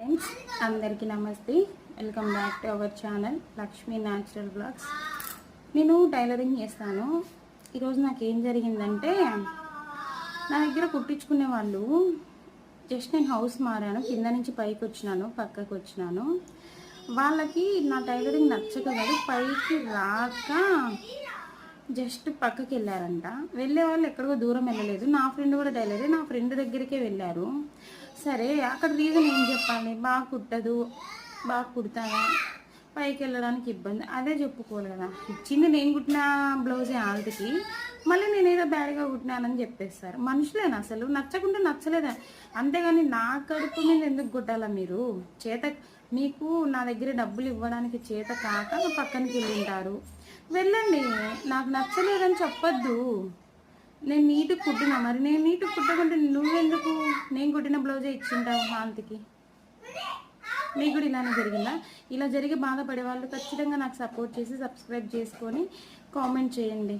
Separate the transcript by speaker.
Speaker 1: Friends అందరికీ నమస్తే. Welcome back to our channel Lakshmi natural blogs. నేను టైలరింగ్ చేస్తాను. ఈరోజు నాకు ఏం జరిగిందంటే నా దగ్గర కుట్టించుకునే వాళ్ళు జస్ట్ నేను హౌస్ మారాను కింద నుంచి పైకి వచ్చినాను పక్కకు వచ్చినాను. వాళ్ళకి నా టైలరింగ్ నచ్చక కాదు పైకి రాక జస్ట్ పక్కకి వెళ్ళారంట వెళ్ళే వాళ్ళు ఎక్కడికో దూరం వెళ్ళలేదు. నా ఫ్రెండ్ కూడా డైలరే నా ఫ్రెండ్ దగ్గరికే వెళ్ళారు. సరే అక్కడ రీజన్ ఏం చెప్పాలి? బాగా కుట్టదు బాగా కుడతాను పైకి వెళ్ళడానికి ఇబ్బంది. అదే చెప్పుకోవాలి కదా. ఇచ్చింది నేను కుట్టిన బ్లౌజే ఆల్టికి మళ్ళీ నేను ఏదో బ్యాడ్గా కుట్టినానని చెప్పేస్తారు. మనుషులేనా అసలు? నచ్చకుంటే నచ్చలేదా? అంతేగాని నా కడుపు మీద ఎందుకు కుట్టాలా మీరు? చేత మీకు నా దగ్గర డబ్బులు ఇవ్వడానికి చేత కాక పక్కనకి వెళ్ళి ఉంటారు. వెళ్ళండి. నాకు నచ్చలేదని చెప్పొద్దు. నేను నీట్గా కుట్టినా మరి నేను నీట్గా కుట్టకుంటే నువ్వెందుకు? నేను కుట్టిన బ్లౌజే ఇచ్చింటావు శాంతికి మీకు కూడా ఇలానే జరిగిందా? ఇలా జరిగి బాధపడే వాళ్ళు ఖచ్చితంగా నాకు సపోర్ట్ చేసి సబ్స్క్రైబ్ చేసుకొని కామెంట్ చేయండి.